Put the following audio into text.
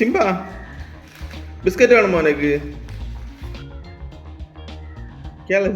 Simba. Biscuit വേണം മോനക്ക്. കേരള